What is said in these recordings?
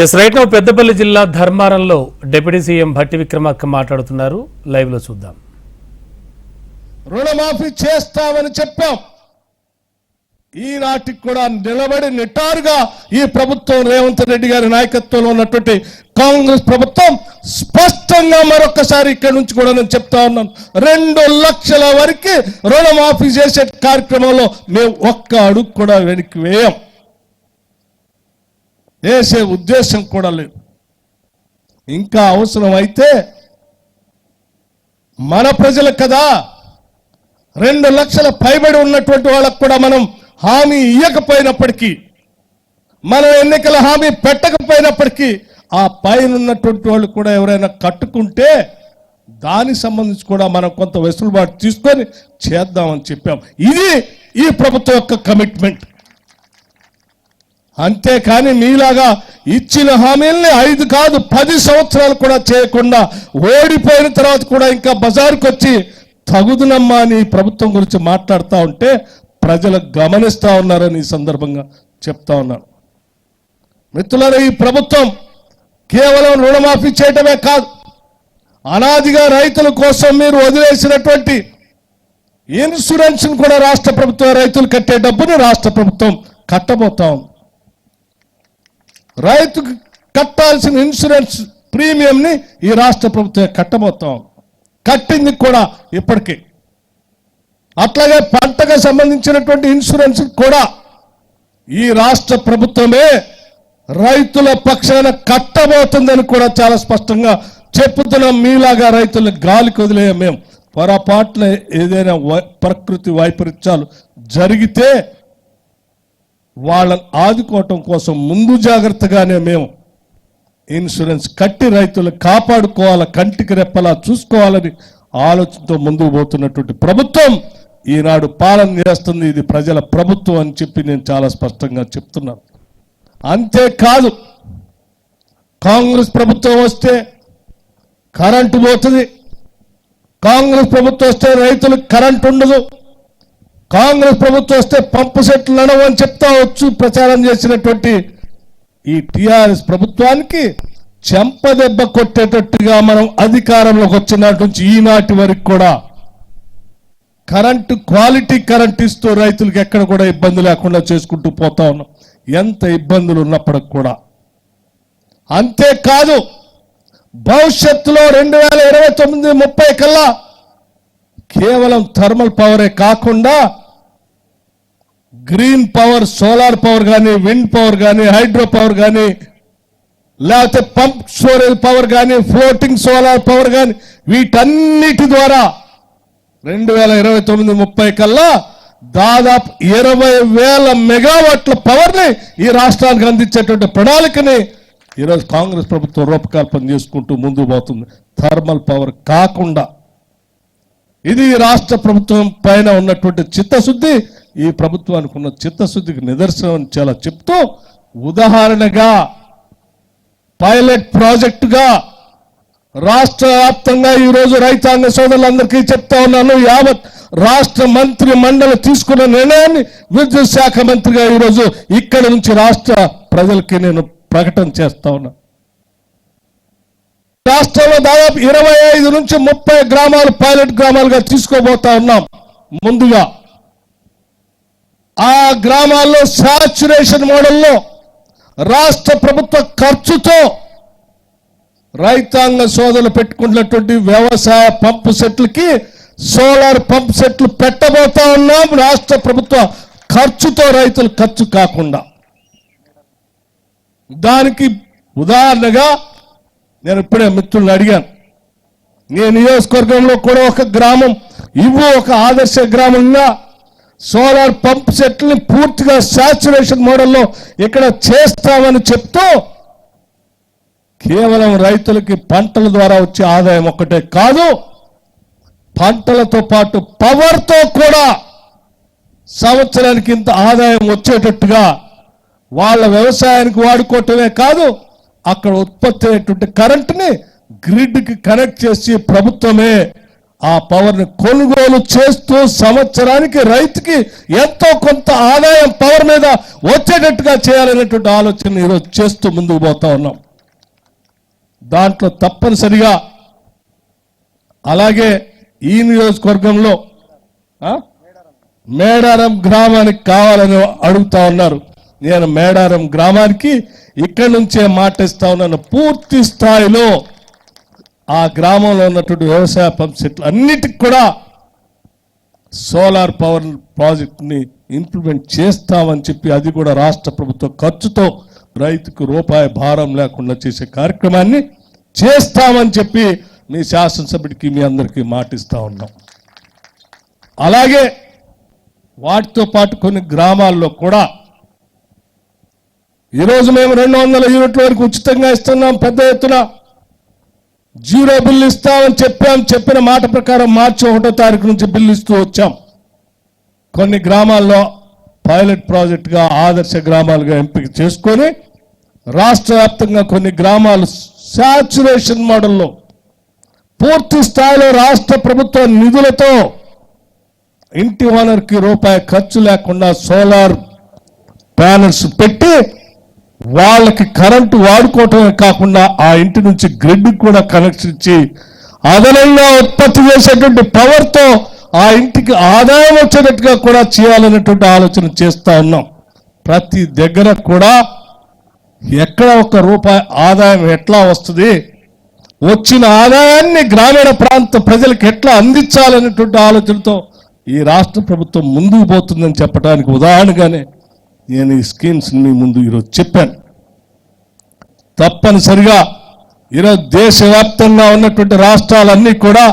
Yes right now Peddapalli జిల్లా ధర్మారంలో deputy CM Bhatti Vikramarka మాట్లాడుతున్నారు. లైవ్లో చూద్దాం. రుణమాఫీ చేస్తామని చెప్పాం. ఈనాటికి కూడా నిలబడి నిటారుగా ఈ ప్రభుత్వం రేవంత్ రెడ్డి గారి నాయకత్వంలో ఉన్నటువంటి కాంగ్రెస్ ప్రభుత్వం స్పష్టంగా మరొకసారి ఇక్కడి నుంచి కూడా నేను చెప్తా ఉన్నాను. రెండు లక్షల వరకు రుణమాఫీ చేసే కార్యక్రమంలో మేము ఒక్క అడుగు కూడా వెనక్కి వేయం. వేసే ఉద్దేశం కూడా లేదు. ఇంకా అవసరం అయితే మన ప్రజలు కదా రెండు లక్షల పైబడి ఉన్నటువంటి వాళ్ళకు కూడా మనం హామీ ఇవ్వకపోయినప్పటికీ మనం ఎన్నికల హామీ పెట్టకపోయినప్పటికీ ఆ పైన ఉన్నటువంటి వాళ్ళు కూడా ఎవరైనా కట్టుకుంటే దానికి సంబంధించి కూడా మనం కొంత వెసులుబాటు తీసుకొని చేద్దామని చెప్పాం. ఇది ఈ ప్రభుత్వం యొక్క కమిట్మెంట్ అంతేకాని మీలాగా ఇచ్చిన హామీల్ని ఐదు కాదు పది సంవత్సరాలు కూడా చేయకుండా ఓడిపోయిన తర్వాత కూడా ఇంకా బజారుకు వచ్చి తగుదునమ్మా అని ప్రభుత్వం గురించి మాట్లాడుతూ ఉంటే ప్రజలు గమనిస్తూ ఉన్నారని ఈ సందర్భంగా చెప్తా ఉన్నాను. మిత్రులారా ఈ ప్రభుత్వం కేవలం రుణమాఫీ చేయటమే కాదు అనాదిగా రైతుల కోసం మీరు వదిలేసినటువంటి ఇన్సూరెన్స్ కూడా రాష్ట్ర ప్రభుత్వం రైతులు కట్టే డబ్బును రాష్ట్ర ప్రభుత్వం కట్టబోతా ఉంది. రైతుకు కట్టాల్సిన ఇన్సూరెన్స్ ప్రీమియంని ఈ రాష్ట్ర ప్రభుత్వం కట్టబోతాం. కట్టింది కూడా ఇప్పటికీ. అట్లాగే పంటకు సంబంధించినటువంటి ఇన్సూరెన్స్ కూడా ఈ రాష్ట్ర ప్రభుత్వమే రైతుల పక్షాన కట్టబోతుందని కూడా చాలా స్పష్టంగా చెప్పుతున్నాం. మీలాగా రైతుల గాలికి వదిలేయం మేము. పొరపాట్ల ఏదైనా వై- ప్రకృతి వైపరీత్యాలు జరిగితే వాళ్ళని ఆదుకోవటం కోసం ముందు జాగ్రత్తగానే మేము ఇన్సూరెన్స్ కట్టి రైతులు కాపాడుకోవాలి కంటికి రెప్పలా చూసుకోవాలని ఆలోచనతో ముందుకు పోతున్నటువంటి ప్రభుత్వం ఈనాడు పాలన చేస్తుంది ఇది ప్రజల ప్రభుత్వం అని చెప్పి నేను చాలా స్పష్టంగా చెప్తున్నాను అంతేకాదు కాంగ్రెస్ ప్రభుత్వం వస్తే కరెంటు పోతుంది. కాంగ్రెస్ ప్రభుత్వం వస్తే రైతులకు కరెంటు ఉండదు. కాంగ్రెస్ ప్రభుత్వం వస్తే పంపు సెట్లు అని చెప్తా వచ్చు ప్రచారం చేసినటువంటి ఈ టిఆర్ఎస్ ప్రభుత్వానికి చెంపదెబ్బ కొట్టేటట్టుగా మనం అధికారంలోకి వచ్చినట్టు నుంచి ఈనాటి వరకు కూడా కరెంటు క్వాలిటీ కరెంట్ ఇస్తూ రైతులకు ఎక్కడ కూడా ఇబ్బంది లేకుండా చేసుకుంటూ పోతా ఉన్నాం. ఎంత ఇబ్బందులు ఉన్నప్పటికి కూడా. అంతేకాదు భవిష్యత్తులో రెండు వేల ఇరవై తొమ్మిది ముప్పై కల్లా కేవలం థర్మల్ పవరే కాకుండా గ్రీన్ పవర్ సోలార్ పవర్ కానీ విండ్ పవర్ కానీ హైడ్రో పవర్ కానీ లేకపోతే పంప్ స్టోరేజ్ పవర్ కానీ ఫ్లోటింగ్ సోలార్ పవర్ కానీ వీటన్నిటి ద్వారా రెండు వేల ఇరవై తొమ్మిది ముప్పై కల్లా దాదాపు ఇరవై వేల మెగావాట్ల పవర్ని ఈ రాష్ట్రానికి అందించేటువంటి ప్రణాళికని ఈరోజు కాంగ్రెస్ ప్రభుత్వం రూపకల్పన చేసుకుంటూ ముందుకు పోతుంది. థర్మల్ పవర్ కాకుండా ఇది రాష్ట్ర ప్రభుత్వం పైన ఉన్నటువంటి చిత్తశుద్ధి ఈ ప్రభుత్వానికి ఉన్న చిత్తశుద్ధికి నిదర్శనం చాలా చెప్తూ ఉదాహరణగా పైలట్ ప్రాజెక్టుగా రాష్ట్ర వ్యాప్తంగా ఈరోజు రైతాంగ సోదరులందరికీ చెప్తా ఉన్నాను యావత్ రాష్ట్ర మంత్రి మండలి తీసుకున్న నిర్ణయాన్ని విద్యుత్ శాఖ మంత్రిగా ఈరోజు ఇక్కడి నుంచి రాష్ట్ర ప్రజలకి నేను ప్రకటన చేస్తా ఉన్నా. రాష్ట్రంలో దాదాపు ఇరవై ఐదు నుంచి ముప్పై గ్రామాలు పైలట్ గ్రామాలుగా తీసుకోబోతా ఉన్నాం. ముందుగా ఆ గ్రామాల్లో సాచురేషన్ మోడల్లో రాష్ట్ర ప్రభుత్వ ఖర్చుతో రైతాంగ సోదరులు పెట్టుకున్నటువంటి వ్యవసాయ పంపు సెట్లకి సోలార్ పంప్ సెట్లు పెట్టబోతా ఉన్నాం. రాష్ట్ర ప్రభుత్వ ఖర్చుతో రైతులు ఖర్చు కాకుండా. దానికి ఉదాహరణగా నేను ఇప్పుడే మిత్రులను అడిగాను. నేను నియోజకవర్గంలో కూడా ఒక గ్రామం ఇవ్వు ఒక ఆదర్శ గ్రామంగా సోలార్ పంప్ సెట్ని పూర్తిగా సాచురేషన్ మోడల్లో ఇక్కడ చేస్తామని చెప్తూ కేవలం రైతులకి పంటల ద్వారా వచ్చే ఆదాయం ఒక్కటే కాదు పంటలతో పాటు పవర్తో కూడా సంవత్సరానికి ఇంత ఆదాయం వచ్చేటట్టుగా వాళ్ళ వ్యవసాయానికి వాడుకోవటమే కాదు అక్కడ ఉత్పత్తి అయ్యేటువంటి కరెంటుని గ్రిడ్కి కనెక్ట్ చేసి ప్రభుత్వమే ఆ పవర్ని కొనుగోలు చేస్తూ సంవత్సరానికి రైతుకి ఎంతో కొంత ఆదాయం పవర్ మీద వచ్చేటట్టుగా చేయాలనేటువంటి ఆలోచన ఈరోజు చేస్తూ ముందుకు పోతా ఉన్నాం. దాంట్లో తప్పనిసరిగా అలాగే ఈ నియోజకవర్గంలో మేడారం గ్రామానికి కావాలని అడుగుతా ఉన్నారు. నేను మేడారం గ్రామానికి ఇక్కడి నుంచే మాటిస్తా ఉన్నాను. పూర్తి స్థాయిలో ఆ గ్రామంలో ఉన్నటువంటి వ్యవసాయ పంప్ సెట్లు అన్నిటికి కూడా సోలార్ పవర్ ప్రాజెక్ట్ని ఇంప్లిమెంట్ చేస్తామని చెప్పి అది కూడా రాష్ట్ర ప్రభుత్వ ఖర్చుతో రైతుకు రూపాయి భారం లేకుండా చేసే కార్యక్రమాన్ని చేస్తామని చెప్పి మీ శాసనసభ్యుడికి మీ అందరికీ మాటిస్తూ ఉన్నాం. అలాగే వాటితో పాటు కొన్ని గ్రామాల్లో కూడా ఈరోజు మేము రెండు వందల యూనిట్ల వరకు ఉచితంగా ఇస్తున్నాం పెద్ద ఎత్తున. జీరో బిల్లు ఇస్తామని చెప్పాం చెప్పిన మాట ప్రకారం మార్చి ఒకటో తారీఖు నుంచి బిల్లు ఇస్తూ వచ్చాం. కొన్ని గ్రామాల్లో పైలట్ ప్రాజెక్టుగా ఆదర్శ గ్రామాలుగా ఎంపిక చేసుకొని రాష్ట్ర వ్యాప్తంగా కొన్ని గ్రామాలు సాచురేషన్ మోడల్లో పూర్తి స్థాయిలో రాష్ట్ర ప్రభుత్వ నిధులతో ఇంటి ఓనర్కి రూపాయి ఖర్చు లేకుండా సోలార్ ప్యానల్స్ పెట్టి వాళ్ళకి కరెంటు వాడుకోవటమే కాకుండా ఆ ఇంటి నుంచి గ్రిడ్ కూడా కనెక్షన్ ఇచ్చి అదనంగా ఉత్పత్తి చేసేటువంటి పవర్తో ఆ ఇంటికి ఆదాయం వచ్చేటట్టుగా కూడా చేయాలనేటువంటి ఆలోచన చేస్తూ ఉన్నాం. ప్రతి దగ్గర కూడా ఎక్కడ ఒక రూపాయి ఆదాయం ఎట్లా వస్తుంది వచ్చిన ఆదాయాన్ని గ్రామీణ ప్రాంత ప్రజలకు ఎట్లా అందించాలనేటువంటి ఆలోచనతో ఈ రాష్ట్ర ప్రభుత్వం ముందుకు పోతుందని చెప్పడానికి ఉదాహరణగానే నేను ఈ స్కీమ్స్ మీ ముందు ఈరోజు చెప్పాను. తప్పనిసరిగా ఈరోజు దేశవ్యాప్తంగా ఉన్నటువంటి రాష్ట్రాలన్నీ కూడా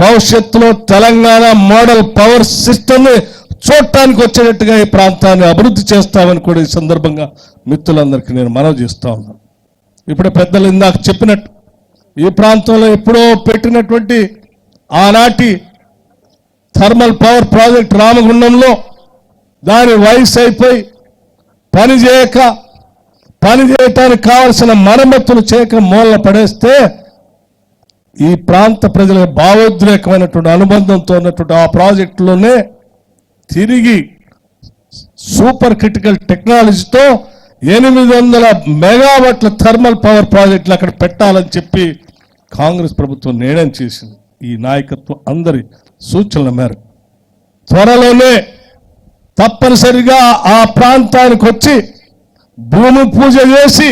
భవిష్యత్తులో తెలంగాణ మోడల్ పవర్ సిస్టమ్ని చూడటానికి వచ్చేటట్టుగా ఈ ప్రాంతాన్ని అభివృద్ధి చేస్తామని కూడా ఈ సందర్భంగా మిత్రులందరికీ నేను మనవి చేస్తా ఉన్నాను. ఇప్పుడే పెద్దలు ఇందాక చెప్పినట్టు ఈ ప్రాంతంలో ఎప్పుడో పెట్టినటువంటి ఆనాటి థర్మల్ పవర్ ప్రాజెక్ట్ రామగుండంలో దాని వయసు అయిపోయి పని చేయక పని చేయటానికి కావలసిన మరమ్మతులు చేయక మూలన పడేస్తే ఈ ప్రాంత ప్రజల భావోద్రేకమైనటువంటి అనుబంధంతో ఉన్నటువంటి ఆ ప్రాజెక్టులోనే తిరిగి సూపర్ క్రిటికల్ టెక్నాలజీతో ఎనిమిది వందల మెగావాట్ల థర్మల్ పవర్ ప్రాజెక్టులు అక్కడ పెట్టాలని చెప్పి కాంగ్రెస్ ప్రభుత్వం నిర్ణయం చేసింది. ఈ నాయకత్వం అందరి సూచనల మేరకు. త్వరలోనే తప్పనిసరిగా ఆ ప్రాంతానికి వచ్చి భూమి పూజ చేసి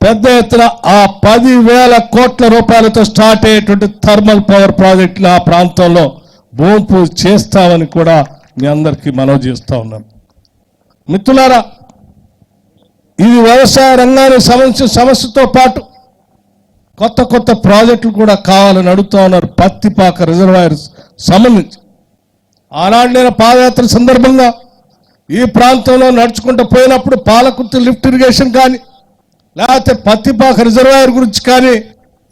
పెద్ద ఎత్తున ఆ పది వేల కోట్ల రూపాయలతో స్టార్ట్ అయ్యేటువంటి థర్మల్ పవర్ ప్రాజెక్టులు ఆ ప్రాంతంలో భూమి పూజ చేస్తామని కూడా మీ అందరికీ మనవి చేస్తూ ఉన్నాను మిత్రులారా ఇది వ్యవసాయ రంగానికి సంబంధించిన సమస్యతో పాటు కొత్త కొత్త ప్రాజెక్టులు కూడా కావాలని అడుగుతా ఉన్నారు. పత్తిపాక రిజర్వాయర్ సంబంధించి. ఆనాడు నేను పాదయాత్ర సందర్భంగా ఈ ప్రాంతంలో నడుచుకుంటూ పోయినప్పుడు పాలకుర్తి లిఫ్ట్ ఇరిగేషన్ కానీ లేకపోతే పత్తిపాక రిజర్వాయర్ గురించి కానీ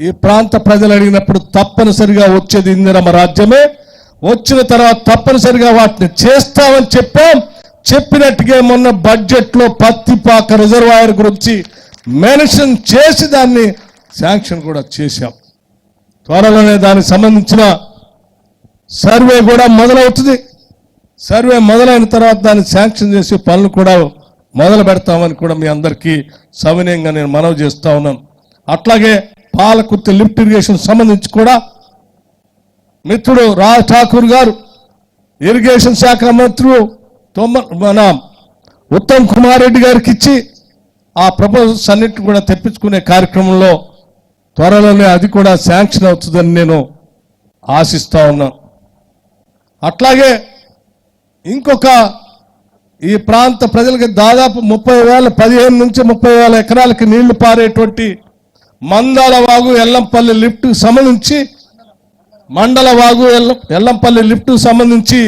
ఈ ప్రాంత ప్రజలు అడిగినప్పుడు తప్పనిసరిగా వచ్చేది ఇందిరమ్మ రాజ్యమే. వచ్చిన తర్వాత తప్పనిసరిగా వాటిని చేస్తామని చెప్పాం. చెప్పినట్టుగా మొన్న బడ్జెట్లో పత్తిపాక రిజర్వాయర్ గురించి మెన్షన్ చేసి దాన్ని శాంక్షన్ కూడా చేశాం. త్వరలోనే దానికి సంబంధించిన సర్వే కూడా మొదలవుతుంది. సర్వే మొదలైన తర్వాత దాన్ని శాంక్షన్ చేసి పనులు కూడా మొదలు పెడతామని కూడా మీ అందరికీ సవినయంగా నేను మనవి చేస్తూ ఉన్నాను. అట్లాగే పాలకుర్తి లిఫ్ట్ ఇరిగేషన్ సంబంధించి కూడా మిత్రుడు రాజ్ ఠాకూర్ గారు ఇరిగేషన్ శాఖ మంత్రులు తొమ్మ మన ఉత్తమ్ కుమార్ రెడ్డి గారికి ఇచ్చి ఆ ప్రపోజల్స్ అన్నిటిని కూడా తెప్పించుకునే కార్యక్రమంలో త్వరలోనే అది కూడా శాంక్షన్ అవుతుందని నేను ఆశిస్తా ఉన్నాను. అట్లాగే ఇంకొక ఈ ప్రాంత ప్రజలకి దాదాపు ముప్పై వేల పదిహేను నుంచి ముప్పై వేల ఎకరాలకి నీళ్ళు పారేటువంటి మందాల వాగు ఎల్లంపల్లి లిఫ్ట్కు సంబంధించి మండల వాగు ఎల్ల ఎల్లంపల్లి లిఫ్ట్కు సంబంధించి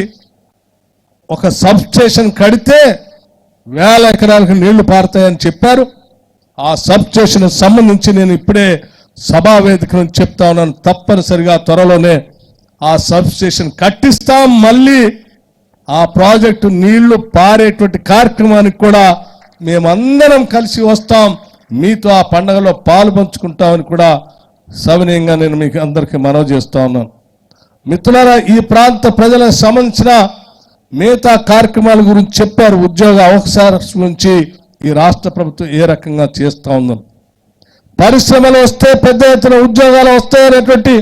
ఒక సబ్ స్టేషన్ కడితే వేల ఎకరాలకు నీళ్ళు పారుతాయని చెప్పారు. ఆ సబ్స్టేషన్కి సంబంధించి నేను ఇప్పుడే సభావేదిక నుంచి చెప్తా ఉన్నాను. తప్పనిసరిగా త్వరలోనే ఆ సబ్ స్టేషన్ కట్టిస్తాం మళ్ళీ ఆ ప్రాజెక్టు నీళ్ళు పారేటువంటి కార్యక్రమానికి కూడా మేమందరం కలిసి వస్తాం. మీతో ఆ పండగలో పాలు పంచుకుంటామని కూడా సవినయంగా నేను మీకు అందరికీ మనవి చేస్తా ఉన్నాను. మిత్రులారా ఈ ప్రాంత ప్రజలకు సంబంధించిన మిగతా కార్యక్రమాల గురించి చెప్పారు. ఉద్యోగ అవకాశాల గురించి ఈ రాష్ట్ర ప్రభుత్వం ఏ రకంగా చేస్తూ ఉందని పరిశ్రమలు వస్తే పెద్ద ఎత్తున ఉద్యోగాలు వస్తాయనేటువంటి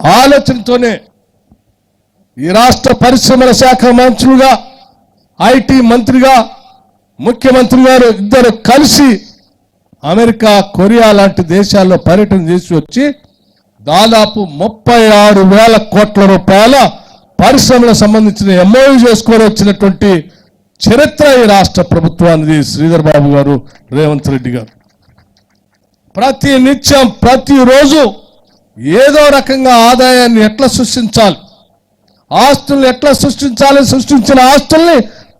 ఆలోచనతోనే ఈ రాష్ట్ర పరిశ్రమల శాఖ మంత్రులుగా ఐటీ మంత్రిగా ముఖ్యమంత్రి గారు ఇద్దరు కలిసి అమెరికా కొరియా లాంటి దేశాల్లో పర్యటన చేసి వచ్చి దాదాపు ముప్పై ఆరు వేల కోట్ల రూపాయల పరిశ్రమలకు సంబంధించిన ఎంఓయూ చేసుకొని వచ్చినటువంటి చరిత్ర ఈ రాష్ట్ర ప్రభుత్వానికి శ్రీధర్ బాబు గారు రేవంత్ రెడ్డి గారు. ప్రతి నిత్యం ప్రతిరోజు ఏదో రకంగా ఆదాయాన్ని ఎట్లా సృష్టించాలి? ఆస్తుల్ని ఎట్లా సృష్టించాలి సృష్టించిన ఆస్తుల్ని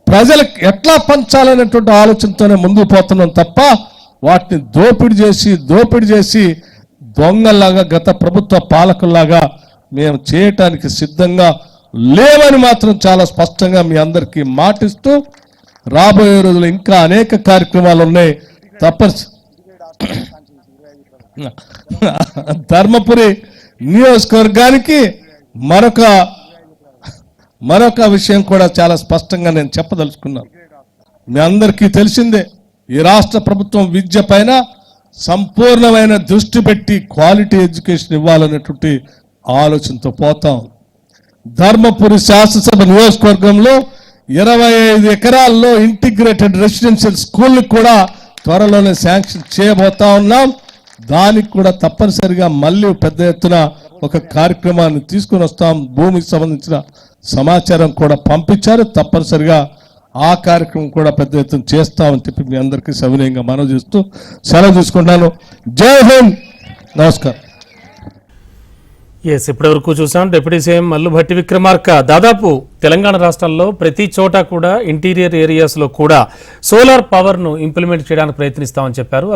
ప్రజలకు ఎట్లా పంచాలనేటువంటి ఆలోచనతోనే ముందుకు పోతున్నాం తప్ప వాటిని దోపిడీ చేసి దోపిడీ చేసి దొంగల్లాగా గత ప్రభుత్వ పాలకుల్లాగా మేము చేయటానికి సిద్ధంగా లేవని మాత్రం చాలా స్పష్టంగా మీ అందరికీ మాటిస్తూ రాబోయే రోజులు ఇంకా అనేక కార్యక్రమాలు ఉన్నాయి తప్పని ధర్మపురి నియోజకవర్గానికి మరొక మరొక విషయం కూడా చాలా స్పష్టంగా నేను చెప్పదలుచుకున్నాను. మీ అందరికీ తెలిసిందే ఈ రాష్ట్ర ప్రభుత్వం విద్య పైన సంపూర్ణమైన దృష్టి పెట్టి క్వాలిటీ ఎడ్యుకేషన్ ఇవ్వాలనేటువంటి ఆలోచనతో పోతాం ధర్మపురి శాసనసభ నియోజకవర్గంలో ఇరవై ఐదు ఎకరాల్లో ఇంటిగ్రేటెడ్ రెసిడెన్షియల్ స్కూల్ కూడా త్వరలోనే శాంక్షన్ చేయబోతా ఉన్నాం. దానికి కూడా తప్పనిసరిగా మళ్ళీ పెద్ద ఎత్తున ఒక కార్యక్రమాన్ని తీసుకుని వస్తాం. భూమికి సంబంధించిన సమాచారం కూడా పంపించారు. తప్పనిసరిగా ఆ కార్యక్రమం కూడా పెద్ద ఎత్తున చేస్తామని చెప్పి మీ అందరికీ సవినయంగా మనవి చేస్తూ సెలవు తీసుకుంటాను జై హింద్! నమస్కారం. ఎస్ ఇప్పటివరకు చూసాం. డిప్యూటీ సీఎం మల్లుభట్టి విక్రమార్క దాదాపు తెలంగాణ రాష్ట్రాల్లో ప్రతి చోట కూడా ఇంటీరియర్ ఏరియాస్లో కూడా సోలార్ పవర్ను ఇంప్లిమెంట్ చేయడానికి ప్రయత్నిస్తామని చెప్పారు.